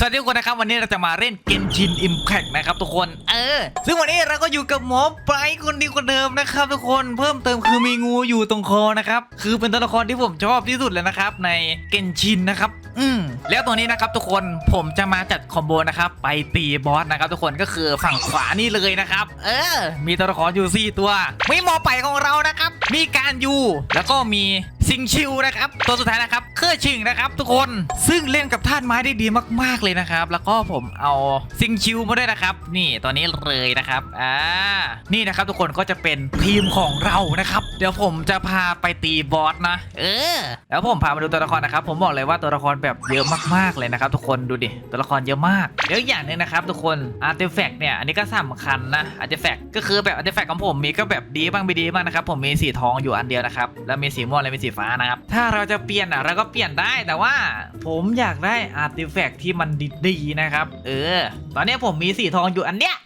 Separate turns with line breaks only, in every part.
สวัสดีทุกคนนะครับ วันนี้เราจะมาเล่นเกนชินอิมแพ t นะครับทุกคนเออ ซึ่งวันนี้เราก็อยู่กับหมอไปคนดีคนเดิมนะครับ ทุกคนเพิ่มเติมคือมีงูอยู่ตรงคอนะครับคือเป็นตัวละครที่ผมชอบที่สุดเลยนะครับ ในเกนชินนะครับ อืมแล้วตัวนี้นะครับทุกคนผมจะมาจัดคอมโบนะครับไปตีบอสนะครับทุกคนก็คือฝั่งขวานี่เลยนะครับ เออ มีตัวละครอยู่4ตัวมีหมอไปของเรานะครับ มีการยูแล้วก็มี ซิงชิวนะครับ ตัวสุดท้ายนะครับเครื่อชิงนะครับทุกคนซึ่งเล่นกับธาตุไม้ได้ดีมาก ๆเลยนะครับ แล้วก็ผมเอาซิงชิวมาด้วยนะครับ นี่ตัวนี้เลยนะครับอ่านี่นะครับทุกคนก็จะเป็นทีมของเรานะครับ เดี๋ยวผมจะพาไปตีบอสนะ เออแล้วผมพามาดูตัวละครนะครับ ผมบอกเลยว่าตัวละครแบบเยอะมากๆเลยนะครับ ทุกคนดูดิตัวละครเยอะมากเดี๋ยวอย่างหนึ่งนะครับทุกคนอาร์ติแฟกต์เนี่ยอันนี้ก็สำคัญนะอาร์ติแฟกต์ก็คือแบบอาร์ติแฟกต์ของผมมีก็แบบดีบ้างไม่ดีบ้างนะครับผมมีสีทองอยู่อันเดียวนะครับแล้วมีสีม่วงและมีสีฟ้านะครับ ถ้าเราจะเปลี่ยนอะเราก็เปลี่ยนได้แต่ว่าผมอยากได้อาร์ติแฟกต์ที่มันดีๆนะครับ เออ ตอนนี้ผมมีสีทองอยู่อันเนี้ย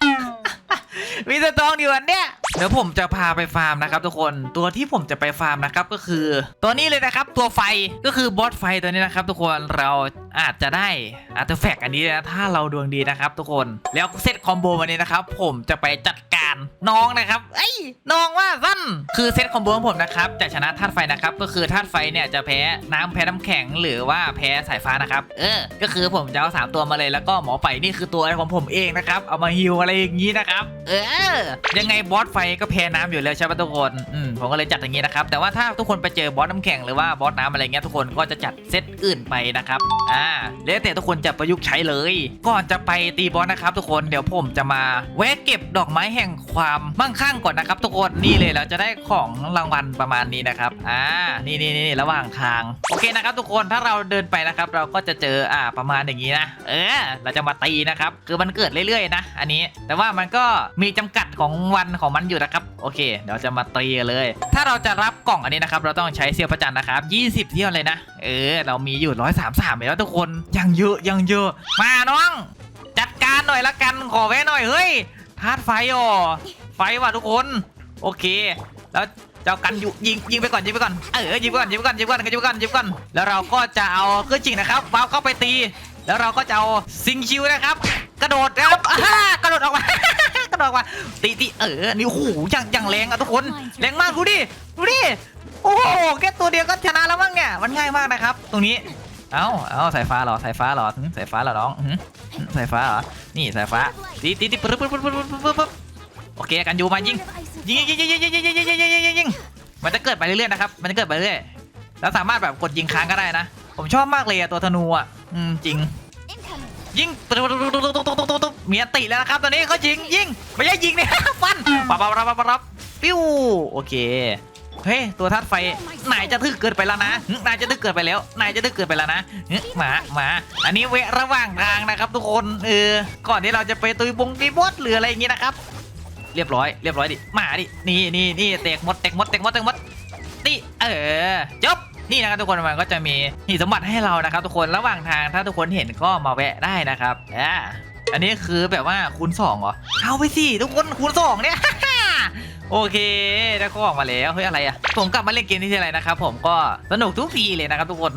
มีสีทองอยู่อันเนี้ย เดี๋ยวผมจะพาไปฟาร์มนะครับทุกคนตัวที่ผมจะไปฟาร์มนะครับก็คือ ตัวนี้เลยนะครับ ตัวไฟก็คือบอสไฟตัวนี้นะครับ ทุกคนเราอาจจะได้อาร์ตแฟกอันนี้นะถ้าเราดวงดีนะครับ ทุกคนแล้วเซตคอมโบวันนี้นะครับ ผมจะไปจัดการน้องนะครับเอ้ยน้องว่าสั้นคือเซตคอมโบของผมนะครับจะชนะธาตุไฟนะครับก็คือธาตุไฟเนี่ยจะแพ้น้ำแพ้น้ำแข็งหรือว่าแพ้สายฟ้านะครับ เออ ก็คือผมจะเอาสามตัวมาเลยแล้วก็หมอไปนี่คือตัวของผมเองนะครับเอามาฮิวอะไรอย่างนี้นะครับ เออ ยังไงบอสไฟก็แพ้น้ำอยู่แล้วใช่ไหมทุกคนอืมผมก็เลยจัดอย่างนี้นะครับแต่ว่าถ้าทุกคนไปเจอบอสน้ำแข็งหรือว่าบอสน้ำอะไรเงี้ยทุกคนก็จะจัดเซตอื่นไปนะครับอ่าแล้วแต่ทุกคนจะประยุกต์ใช้เลย ก่อนจะไปตีบอสนะครับทุกคนเดี๋ยวผมจะมาแวะเก็บดอกไม้แห่งความมั่งคั่งก่อนนะครับทุกคนนี่เลยเราจะได้ของรางวัลประมาณนี้นะครับอ่านี่นี่นี่ระหว่างทางโอเคนะครับ ทุกคนถ้าเราเดินไปนะครับ เราก็จะเจออ่าประมาณอย่างนี้นะเออเราจะมาตีนะครับคือมันเกิดเรื่อยๆนะ อันนี้ แต่ว่ามันก็มีจำกัดของวันของมันอยู่นะครับโอเคเดี๋ยวจะมาตีกันเลย ถ้าเราจะรับกล่องอันนี้นะครับ เราต้องใช้เซียวประจันนะครับ 20เที่ยวเลยนะ เออ เรามีอยู่ 133ไปแล้วทุกคนยังเยอะยังเยอะ มาน้อง จัดการหน่อยละกันขอแวะหน่อยเฮ้ยธาตุไฟอ่อไฟว่ะทุกคน โอเค แล้วเจ้ากันอยู่ยิงยิงไปก่อนยิงไปก่อนเออยิงไปก่อนยิงไปก่อนยิงไปก่อนยิงไปก่อนยิงไปก่อนแล้วเราก็จะเอาเครื่องจริงนะครับวาร์ปเข้าไปตี แล้วเราก็จะเอาซิงชิวนะครับ กระโดดนะครับกระโดดออกมา ดออกมาตีตีเออนี่โอ้โหอย่างอย่างแรงอะทุกคนแรงมากดูดิดูดิโอ้โหแค่ตัวเดียวก็ชนะแล้วมั้งเนี่ยมันง่ายมากนะครับ ตรงนี้เอ้าเอ้าสายฟ้าเหรอสายฟ้าเหรอสายฟ้าเหรอน้องสายฟ้าเหรอนี่สายฟ้าตีตีตีปึ๊บปึ๊บปึ๊บปึ๊บปึ๊บโอเคกันอยู่มายิงยิงยิงยิงยิงยิงยิงยิงยิงยิงยิงยิงยิงยิงมันจะเกิดไปเรื่อยๆนะครับมันจะเกิดไปเรื่อยแล้วสามารถแบบกดยิงค้างก็ได้นะ ผมชอบมากเลยอะตัวธนูอะอืมจริง ยิงเมียติแล้วนะครับ ตอนนี้เขายิงยิงไม่ใช่ยิงเนี่ยฟันปับปับปับปับปิ้วโอเคเฮ้ตัวทัดไฟนายจะทึ่เกิดไปแล้วนะนายจะทึ่เกิดไปแล้วนายจะทึ่เกิดไปแล้วนะมามาอันนี้เวระหว่างทางนะครับ ทุกคนเออก่อนที่เราจะไปตุยบงตีบดหรืออะไรอย่างงี้นะครับ เรียบร้อยเรียบร้อยดิมาดินี่นี่นี่เตกหมดเตกหมดเตกหมดเตกหมดตีเออจบ นี่นะครับทุกคนมันก็จะมีหีบสมบัติให้เรานะครับ ทุกคนระหว่างทางถ้าทุกคนเห็นก็มาแวะได้นะครับอ่าอันนี้คือแบบว่าคูณสองเหรอเอาไปสิทุกคนคูณสองเนี่ยโอเคได้ข้อออกมาแล้วเฮ้ยอะไรอะผมกลับมาเล่นเกมนี้ทีไรนะครับผมก็สนุกทุกทีเลยนะครับทุกคน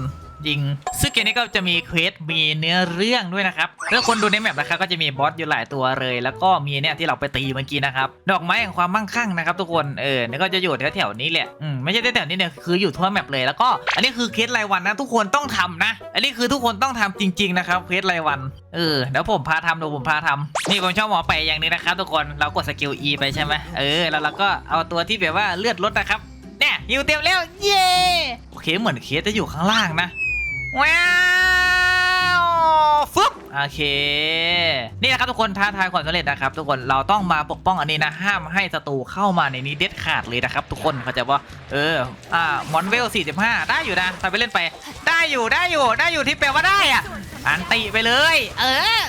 จริง ซึ่งเกมนี้ก็จะมีเควสมีเนื้อเรื่องด้วยนะครับถ้าคนดูในแมปนะครับก็จะมีบอสอยู่หลายตัวเลย แล้วก็มีเนี่ยที่เราไปตีเมื่อกี้นะครับดอกไม้แห่งความมั่งคั่งนะครับทุกคนเออนี่ก็จะอยู่แถวๆนี้แหละอืมไม่ใช่แถวๆนี้เนี่ยคืออยู่ทั่วแมปเลยแล้วก็อันนี้คือเควสรายวันนะทุกคนต้องทำนะ อันนี้คือทุกคนต้องทำจริง ๆ นะครับเควสรายวันเออเดี๋ยวผมพาทำเดี๋ยวผมพาทำนี่ผมชอบหมอไปอย่างนี้นะครับทุกคนเรากดสกิล E ไปใช่ไหมเออแล้วเราก็เอาตัวที่แบบว่าเลือดลดนะครับเนี่ยอยู่เต็มแล้วเย้โอเคเหมือนเคสจะอยู่ข้างล่างนะ ว้าวฟึบโอเค นี่นะครับทุกคนท้าทายความสำเร็จนะครับ ทุกคนเราต้องมาปกป้องอันนี้นะ ห้ามให้ศัตรูเข้ามาในนี้เด็ดขาดเลยนะครับ ทุกคนเข้าใจว่าเอออ่ามอนเวล 45 ได้อยู่นะทำไปเล่นไป ได้อยู่ได้อยู่ได้อยู่ที่แปลว่าได้อะอันติไปเลย เออ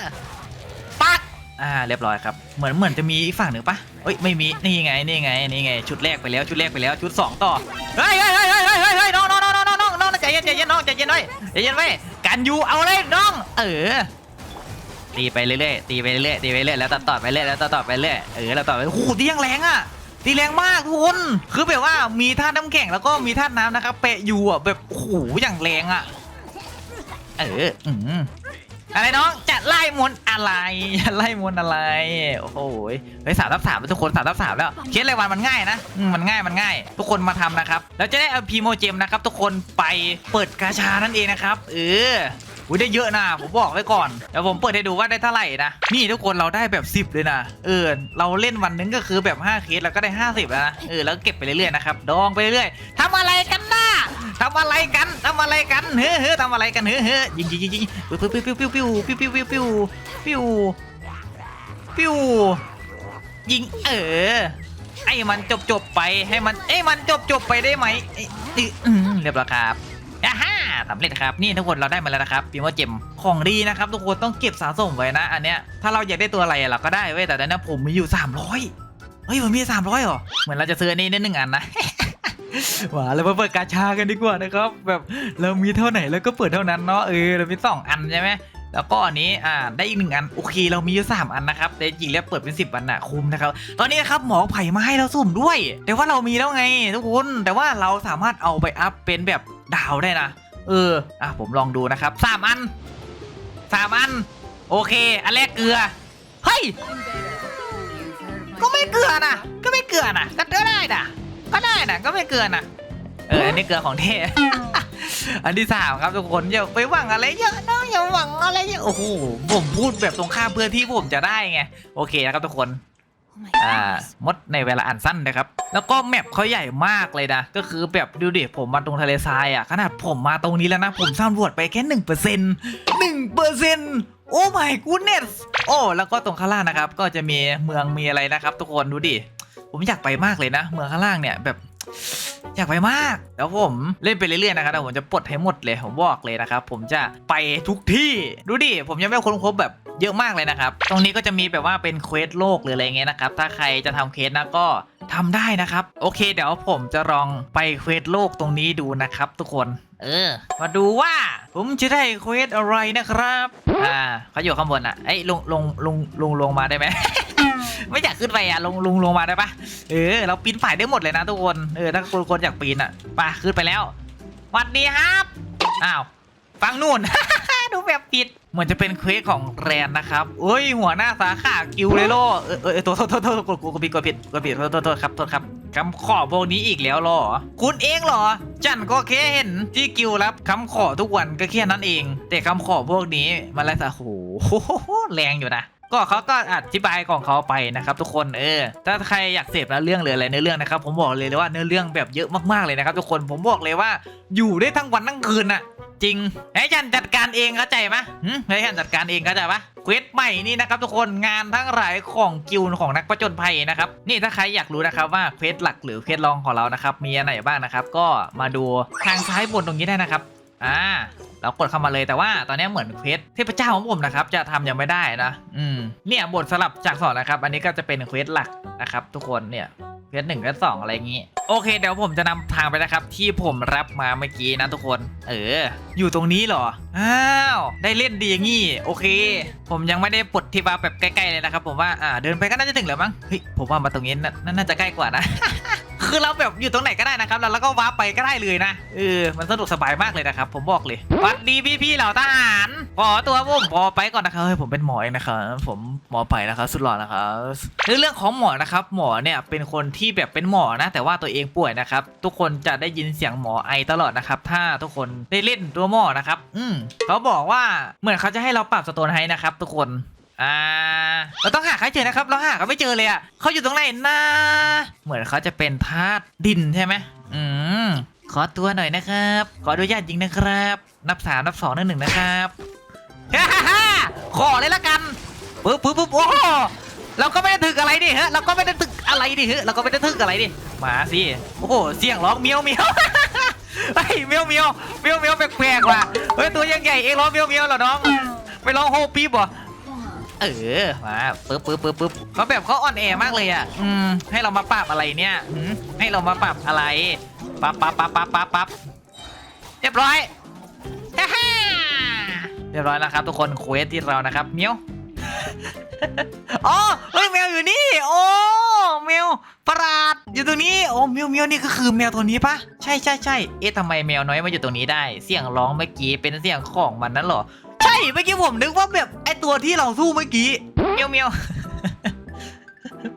ปักอ่าเรียบร้อยครับเหมือนเหมือนจะมีอีกฝั่งหนึ่งปะเอ้ยไม่มีนี่ไงนี่ไงนี่ไง ชุดแรกไปแล้วชุดแรกไปแล้วชุดสองต่อเฮ้ยเฮ้ยเฮ้ยเฮ้ยเฮ้ยเฮ้ยน้อง เย็นใจเย็นน้องใจเย็นไว้ใจเย็นไว้กันยูเอาเลยน้อง เออ ตีไปเรื่อยๆตีไปเรื่อยๆตีไปเรื่อยแล้วตัดต่อไปเรื่อยแล้วตัดต่อไปเรื่อยเออแล้วต่อไปโอ้โหตียังแรงอะตีแรงมากทุกคนคือแบบว่ามีธาตุน้ำแข็งแล้วก็มีธาตุน้ำนะครับเปะอยู่อะแบบโอ้โหอย่างแรงอะเอออืม อะไรน้องจะไล่มนต์อะไรไล่มนต์อะไร โอ้โหเฮ้ยสามทับสามทุกคนสามทับสามแล้วเคสรายวันมันง่ายนะอืมมันง่ายมันง่าย ทุกคนมาทำนะครับแล้วจะได้เอาพีโมเจมนะครับ ทุกคนไปเปิดกาชานั่นเองนะครับเออ อุ้ยได้เยอะนะผมบอกไว้ก่อนเดี๋ยวผมเปิดให้ดูว่าได้เท่าไหร่นะนี่ทุกคนเราได้แบบ 10 เลยนะเออเราเล่นวันนึงก็คือแบบ5เคสเราก็ได้ 50แล้วนะเออแล้วเก็บไปเรื่อยๆนะครับดองไปเรื่อยๆทำอะไรกันนะทำอะไรกันทำอะไรกันเฮ้อเฮ้อทำอะไรกันเฮ้อเฮ้อยิงยิงยิงยิงปิ้วปิ้วปิ้วปิ้วปิ้วปิ้วปิ้วปิ้วปิ้วปิ้วปิ้วยิงเออไอ้มันจบจบไปให้มันไอ้มันจบจบไปได้ไหมอ้อิอืมเรียบร้อยครับอ่าฮ่า สำเร็จครับนี่ทุกคนเราได้มาแล้วนะครับพิมพ์ว่าเจมของดีนะครับทุกคนต้องเก็บสะสมไว้นะ อันเนี้ยถ้าเราอยากได้ตัวอะไรเราก็ได้เว้ยแต่ตอนนี้ผมมีอยู่ 300เฮ้ยผมมี 300เหรอเหมือนเราจะซื้ออันนี้ได้หนึ่งอันนะว่าเรามาเปิดกาชากันดีกว่านะครับแบบเรามีเท่าไหร่แล้วก็เปิดเท่านั้นเนาะเออเรามีสองอันใช่ไหมแล้วก็อันนี้อ่าได้อีกหนึ่งอันโอเค เรามีอยู่สามอันนะครับแต่จริงๆแล้วเปิดเป็นสิบอันนะคุ้มนะครับตอนนี้นะครับหมอไผ่มาให้เราสุ่มด้วย แต่ว่าเรามีแล้วไงทุกคนแต่ว่าเราสามารถเอาไปอัพเป็นแบบดาวได้นะ เออ อะผมลองดูนะครับสามอันสามอัน โอเค อันแรกเกลือ เฮ้ย ก็ไม่เกลือนะ ก็ไม่เกลือนะก็ได้นะก็ได้นะก็ไม่เกลือนะเออ อันนี้เกลือของเท่อันที่สามครับทุกคนอย่าไปหวังอะไรเยอะนะอย่าหวังอะไรเยอะโอ้โหผมพูดแบบตรงข้ามเพื่อที่ผมจะได้ไง โอเคนะครับทุกคน
my
อ่า
goodness.
มดในเวลาอันสั้นนะครับ แล้วก็แมปเขาใหญ่มากเลยนะ ก็คือแบบดูดิผมมาตรงทะเลทรายอะ ขนาดผมมาตรงนี้แล้วนะ ผมสำรวจไปแค่หนึ่งเปอร์เซ็นต์หนึ่งเปอร์เซ็นต์โอ้ my goodness โอ้ แล้วก็ตรงข้างล่างนะครับ ก็จะมีเมืองมีอะไรนะครับ ทุกคนดูดิ ผมอยากไปมากเลยนะ เมืองข้างล่างเนี่ยแบบ อยากไปมาก แล้วผมเล่นไปเรื่อยๆนะครับแต่ผมจะปลดให้หมดเลย ผมบอกเลยนะครับ ผมจะไปทุกที่ ดูดิ ผมยังไม่ค้นพบแบบ เยอะมากเลยนะครับ ตรงนี้ก็จะมีแบบว่าเป็นเควสโลกหรืออะไรเงี้ยนะครับ ถ้าใครจะทำเควสนะก็ทำได้นะครับ โอเค เดี๋ยวผมจะลองไปเควสโลกตรงนี้ดูนะครับทุกคน เออ มาดูว่าผมจะได้เควสอะไรนะครับ อ่าเขาอยู่ข้างบนอะเอ้ยลงลงลงลงลงมาได้ไหม ไม่อยากขึ้นไปอะลงลงลงมาได้ปะเออ เราปีนฝ่ายได้หมดเลยนะทุกคน เออถ้าคนคนอยากปีนอะไปขึ้นไปแล้วหวัดดีครับ อ้าว ฟังนู่น ดูแบบผิด เหมือนจะเป็นเควสของแรนนะครับเอ้ย หัวหน้าสาขากิวเลยโลเออเออเออโทษโทษโทษกดกูกดผิดกดผิดกดผิดโทษโทษโทษครับโทษครับคำขอพวกนี้อีกแล้วหรอ คุณเองหรอ จันก็แค่เห็นที่กิวรับคำขอทุกวันก็แค่นั้นเอง แต่คำขอพวกนี้มันอะไรสะโหแรงอยู่นะก็เขาก็อธิบายของเขาไปนะครับ ทุกคนเออ ถ้าใครอยากเสพเรื่องหรืออะไรเนื้อเรื่องนะครับ ผมบอกเลยว่าเนื้อเรื่องแบบเยอะมากๆเลยนะครับ ทุกคนผมบอกเลยว่าอยู่ได้ทั้งวันทั้งคืนน่ะ จริงให้ฉันจัดการเองเข้าใจไหมหึให้ฉันจัดการเองเข้าใจปะเควสใหม่นี่นะครับทุกคนงานทั้งหลายของกิลของนักประจนภัยนะครับนี่ถ้าใครอยากรู้นะครับว่าเควสหลักหรือเควสรองของเรานะครับมีอะไรบ้างนะครับ ก็มาดูทางซ้ายบนตรงนี้ได้นะครับอ่า เรากดเข้ามาเลยแต่ว่าตอนนี้เหมือนเควสเทพเจ้าของผมนะครับ จะทำยังไม่ได้นะ อืมเนี่ยบทสลับจากสอนนะครับ อันนี้ก็จะเป็นเควสหลักนะครับ ทุกคนเนี่ยเควสหนึ่งเควสสองอะไรอย่างงี้ โอเค เดี๋ยวผมจะนำทางไปนะครับ ที่ผมรับมาเมื่อกี้นะทุกคน เออ อยู่ตรงนี้เหรอ อ้าว ได้เล่นดีอย่างงี้ โอเค ผมยังไม่ได้ปลดที่ว่าแบบใกล้ๆเลยนะครับ ผมว่าอ่าเดินไปก็น่าจะถึงแล้วมั้งเฮ้ยผมว่ามาตรงนี้น่าน่าจะใกล้กว่านะ คือเราแบบอยู่ตรงไหนก็ได้นะครับ แล้วเราก็วาร์ปไปก็ได้เลยนะเออมันสะดวกสบายมากเลยนะครับ ผมบอกเลยสวัสดีพี่ๆเหล่าทหารขอตัวผมพอไปก่อนนะครับเฮ้ยผมเป็นหมอเองนะครับผมหมอไปนะครับสุดหล่อนะครับในเรื่องของหมอนะครับ หมอเนี่ยเป็นคนที่แบบเป็นหมอนะ แต่ว่าตัวเองป่วยนะครับ ทุกคนจะได้ยินเสียงหมอไอตลอดนะครับ ถ้าทุกคนได้เล่นตัวหมอนะครับ อืมเขาบอกว่าเหมือนเขาจะให้เราปรับสโตนไฮนะครับ ทุกคน อ่าเราต้องหาใครเจอนะครับ เราหาเขาไม่เจอเลยอะเขาอยู่ตรงไหนนะเหมือนเขาจะเป็นธาตุดินใช่ไหมอืมขอตัวหน่อยนะครับ ขออนุญาตยิงนะครับ นับสามนับสองนับหนึ่งนะครับฮ่าฮ่าฮ่าขอเลยละกันปึ๊บปึ๊บปึ๊บโอ้เราก็ไม่ได้ถึกอะไรดิฮะเราก็ไม่ได้ถึกอะไรดิฮะเราก็ไม่ได้ถึกอะไรดิมาสิโอ้โหเสียงร้องเมียวเมียวเฮ้เมียวเมียวเมียวเมียวแปลกๆว่ะเฮ้ยตัวยังใหญ่เองร้องเมียวเมียวเหรอน้องไปร้องโฮปีบเหรอ เออมาปึ๊บปึ๊บปึ๊บปึ๊บเขาแบบเขาอ่อนแอมากเลยอะอืมให้เรามาปรับอะไรเนี่ยอืมให้เรามาปรับอะไรปั๊บปั๊บปั๊บปั๊บปั๊บปั๊บเรียบร้อยฮ่าฮ่าเรียบร้อยแล้วครับทุกคนเควสที่เรานะครับเมียวอ๋อเฮ้ยแมวอยู่นี่ โอ้แมวประหลาดอยู่ตรงนี้โอ้แมวแมวนี่ก็คือแมวตัวนี้ปะใช่ใช่ใช่เอ๊ะทำไมแมวน้อยมาอยู่ตรงนี้ได้ เสียงร้องเมื่อกี้เป็นเสียงของมันนั่นหรอ เมื่อกี้ผมนึกว่าแบบไอตัวที่เราสู้เมื่อกี้เมียวเมียว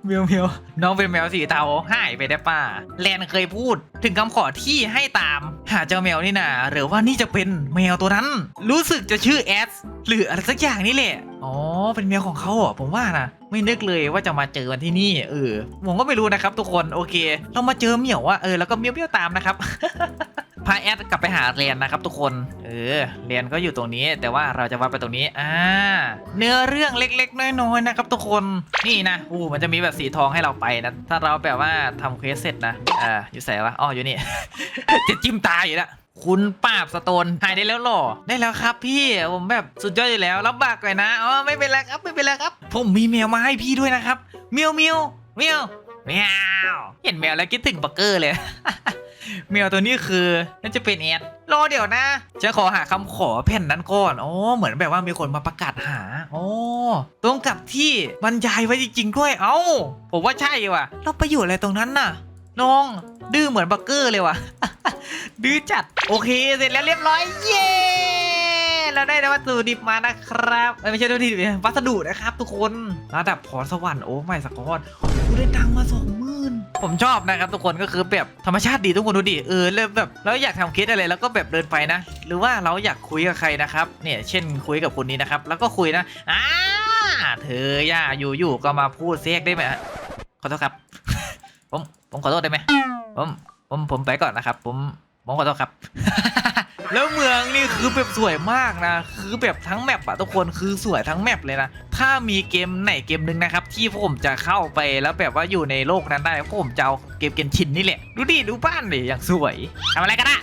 เมียวเมียวน้องเป็นแมวสีเทาหายไปได้ป่ะแลนเคยพูด ถึงคำขอที่ให้ตาม หาเจ้าแมวนี่นะหรือว่านี่จะเป็นแมวตัวนั้น รู้สึกจะชื่อแอสหรืออะไรสักอย่างนี่แหละอ๋อเป็นแมวของเขาเหรอผมว่านะไม่นึกเลยว่าจะมาเจอกันที่นี่เออผมก็ไม่รู้นะครับ ทุกคนโอเค เรามาเจอเหมียวอะเออแล้วก็เมียวเมียวตามนะครับพาแอดกลับไปหาเรียนนะครับทุกคน เออเรียนก็อยู่ตรงนี้ แต่ว่าเราจะวัดไปตรงนี้ อ่า เนื้อเรื่องเล็กๆ น้อยๆนะครับทุกคน นี่นะอู้มันจะมีแบบสีทองให้เราไปนะ ถ้าเราแบบว่าทำเควสเสร็จนะอ่าอยู่ใส่วะอ๋ออยู่นี่ จะจิ้มตาอยู่แล้วคุณปราบสโตนหายได้แล้วหรอ ได้แล้วครับพี่ผมแบบสุดยอดอยู่แล้วรับบากเลยนะอ๋อไม่เป็นไรครับไม่เป็นไรครับ ผมมีแมวมาให้พี่ด้วยนะครับเมียวเมียวเมียวเมียวเห็นแมวแล้วคิดถึงบักเกอร์เลย แมวตัวนี้คือน่าจะเป็นแอดรอเดี๋ยวนะจะขอหาคำขอแผ่นนั้นก่อนอ๋อเหมือนแบบว่ามีคนมาประกาศหาอ๋อตรงกับที่บรรยายไว้จริงๆด้วยเอ้า ผมว่าใช่ว่ะ เราไปอยู่อะไรตรงนั้นน่ะน้องดื้อเหมือนบักเกอร์เลยว่ะดื้อจัดโอเคเสร็จแล้วเรียบร้อยเย้เราได้วัตถุดิบมานะครับไม่ใช่วัตถุดิบวัสดุนะครับ ทุกคนระดับพรสวรรค์โอ้ไม่สกอตกูได้ตังมาสอง ผมชอบนะครับทุกคนก็คือแบบธรรมชาติดีทุกคนดูดิเออเลยแบบแล้วอยากทำคลิปอะไรแล้วก็แบบเดินไปนะ หรือว่าเราอยากคุยกับใครนะครับเนี่ยเช่นคุยกับคนนี้นะครับแล้วก็คุยนะอ่าเธอย่าอยู่ๆก็มาพูดเสกได้ไหมขอโทษครับ ผมผมขอโทษได้ไหมผมผมผมไปก่อนนะครับ ผมผมขอโทษครับ แล้วเมืองนี่คือแบบสวยมากนะ คือแบบทั้งแมปอะทุกคนคือสวยทั้งแมปเลยนะ ถ้ามีเกมไหนเกมหนึ่งนะครับ ที่ผมจะเข้าไปแล้วแบบว่าอยู่ในโลกนั้นได้ผมจะเอาเกมเกนชินนี่แหละ ดูดิดูบ้านดิอย่างสวยทำอะไรกันอะ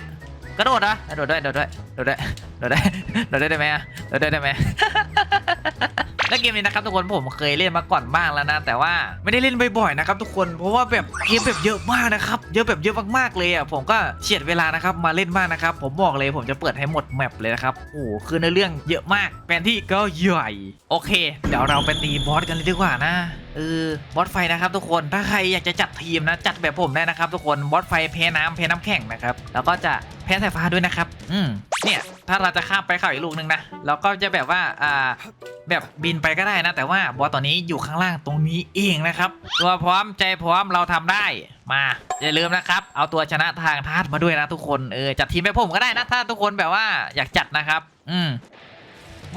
กระโดดเหรอโดดด้วยโดดด้วยโดดด้วยโดดด้วยโดดได้ได้ไหมอะโดดได้ได้ไหม และเกมนี้นะครับทุกคนผมเคยเล่นมาก่อนบ้างแล้วนะ แต่ว่าไม่ได้เล่นบ่อยๆนะครับทุกคนเพราะว่าแบบเกมแบบเยอะมากนะครับเยอะแบบเยอะมากๆเลยอะผมก็เฉียดเวลานะครับมาเล่นมากนะครับผมบอกเลยผมจะเปิดให้หมดแมปเลยนะครับโอ้คือในเรื่องเยอะมากแผนที่ก็ใหญ่โอเค เดี๋ยวเราไปตีบอสกันเลยดีกว่านะ เออบอสไฟนะครับทุกคนถ้าใครอยากจะจัดทีมนะจัดแบบผมได้นะครับทุกคนบอสไฟแพ้น้ำแพ้น้ำแข็งนะครับแล้วก็จะแพ้สายฟ้าด้วยนะครับ อืมเนี่ยถ้าเราจะข้ามไปเขาอีกลูกหนึ่งนะเราก็จะแบบว่าอ่าแบบบินไปก็ได้นะ แต่ว่าบอสตอนนี้อยู่ข้างล่างตรงนี้เองนะครับ ตัวพร้อมใจพร้อมเราทำได้มาอย่าลืมนะครับ เอาตัวชนะทางทาสมาด้วยนะทุกคนเออจัดทีมไปผมก็ได้นะถ้าทุกคนแบบว่าอยากจัดนะครับ อืม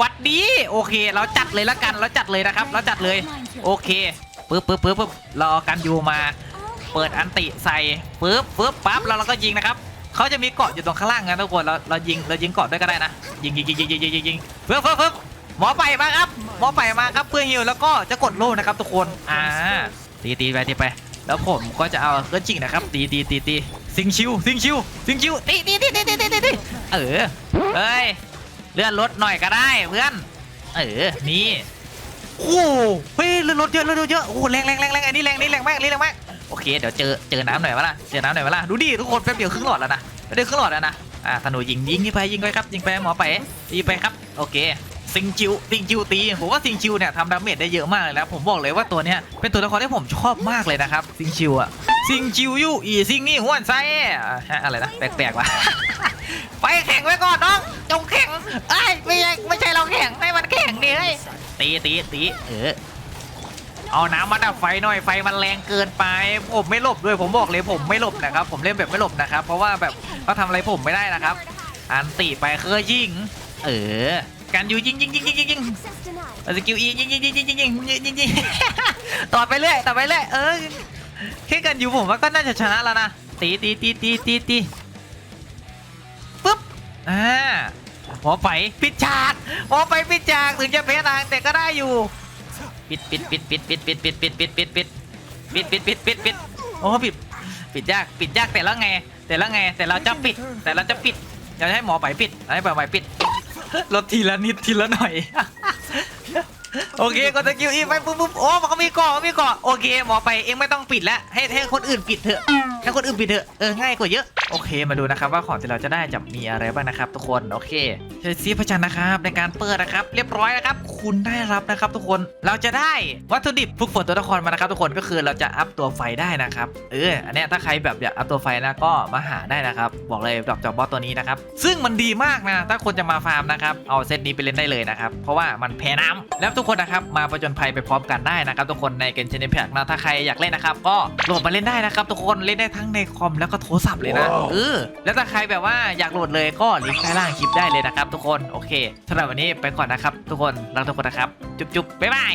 วัดดีโอเค เราจัดเลยละกันเราจัดเลยนะครับ เราจัดเลย โอเคปึ๊บปึ๊บปึ๊บปึ๊บรอกันอยู่มา เปิดอันติใส่ปึ๊บปึ๊บปั๊บแล้วเราก็ยิงนะครับเขาจะมีเกาะอยู่ตรงข้างล่างนะทุกคนเราเรายิงเรายิงเกาะด้วยก็ได้นะยิงยิงยิงยิงยิงยิงยิงปึ๊บปึ๊บปึ๊บหมอไปมาครับหมอไปมาครับเพื่อฮิวแล้วก็จะกดโล่นะครับทุกคนอ่าตีตีไปตีไป แล้วผมก็จะเอาเครื่องจิงนะครับตีตีตีตีซิงชิวซิงชิวซิงชิวตีตีตีตีตีตีเออเฮ้ย เลื่อนรถหน่อยก็ได้เพื่อน เออ นี่ โอ้เฮ้ยเลื่อนรถเยอะเลื่อนรถเยอะ โอ้แรงแรงแรงแรงอันนี้แรงนี่แรงมากนี่แรงมาก โอเค เดี๋ยวเจอ เจอน้ำหน่อยวะล่ะ เจอน้ำหน่อยวะล่ะ ดูดิทุกคนแป๊บเดียวครึ่งหลอดแล้วนะแป๊บเดียวครึ่งหลอดแล้วนะ อ่าธนูยิงยิงไปยิงไปครับ ยิงไปหมอไปยิงไปครับ โอเค ซิงจิวซิงจิวตีผมว่าซิงจิวเนี่ยทำดาเมจได้เยอะมากเลยนะผมบอกเลยว่าตัวเนี้ยเป็นตัวละครที่ผมชอบมากเลยนะครับซิงจิวอะซิงจิวยูอีซิงนี่ห้วนไซอะฮะอะไรนะแปลกๆว่ะไปแข่งไว้ก่อนน้องจงแข่งไอ้ไม่ใช่ไม่ใช่เราแข่งให้มันแข่งดิเฮ้ยตีตีตีเออเอาน้ำมาดับไฟหน่อยไฟมันแรงเกินไป ผมไม่หลบด้วยผมบอกเลยผมไม่หลบนะครับ ผมเล่นแบบไม่หลบนะครับ เพราะว่าแบบเขาทำอะไรผมไม่ได้นะครับ อันตีไปเคยยิง เออ การยูยิงยิงยิงยิงยิงยิงสกิลอียิงยิงยิงยิงยิงยิงยิงยิงยิงต่อไปเรื่อยต่อไปเรื่อยเออแค่กันอยู่ผมว่าก็น่าจะชนะแล้วนะตีตีตีตีตีตีปุ๊บอ่าหมอไปปิดฉากหมอไปปิดฉากถึงจะแพ้ทางแต่ก็ได้อยู่ปิดปิดปิดปิดปิดปิดปิดปิดปิดปิดปิดปิดปิดปิดปิดปิดโอ้ปิดปิดยากปิดยากแต่ละไง แต่ละไงแต่เราจะปิดแต่เราจะปิดเราจะให้หมอไปปิดให้หมอไปปิด ลดทีละนิดทีละหน่อย โอเคก็ตะกิ้วอีไปปุ๊บปุ๊บโอ้มันก็มีเกาะมีเกาะโอเคหมอไปเองไม่ต้องปิดแล้วให้ให้คนอื่นปิดเถอะ ให้คนอื่นปิดเถอะเออง่ายกว่าเยอะโอเค มาดูนะครับว่าของที่เราจะได้จะมีอะไรบ้างนะครับ ทุกคนโอเคใช้ซีพระจันทร์นะครับในการเปิดนะครับ เรียบร้อยนะครับ คุณได้รับนะครับทุกคนเราจะได้วัตถุดิบฝึกฝนตัวละครมานะครับ ทุกคนก็คือเราจะอัพตัวไฟได้นะครับเอออันนี้ถ้าใครแบบอยากอัพตัวไฟนะก็มาหาได้นะครับบอกเลยดอกจอกบอสตัวนี้นะครับซึ่งมันดีมากนะถ้าคนจะมาฟาร์มนะครับเอาเซตนี้ไปเล่นได้เลยนะครับเพราะว่ามันแพ้น้ำแล้วทุกคนนะครับมาประจนภัยไปพร้อมกันได้นะครับทุกคนในเกมเชนแพกนะถ้าใครอยากเล่นนะครับก็โหลดมาเล่นได้นะครับทุกคนเล่นได้ทั้งในคอมแล้วก็โทรศัพท์เลยนะ เออ แล้วถ้าใครแบบว่าอยากโหลดเลยก็ลิงก์ใต้ล่างคลิปได้เลยนะครับทุกคน โอเคสำหรับวันนี้ไปก่อนนะครับทุกคน รักทุกคนนะครับ จุ๊บๆบ๊ายบาย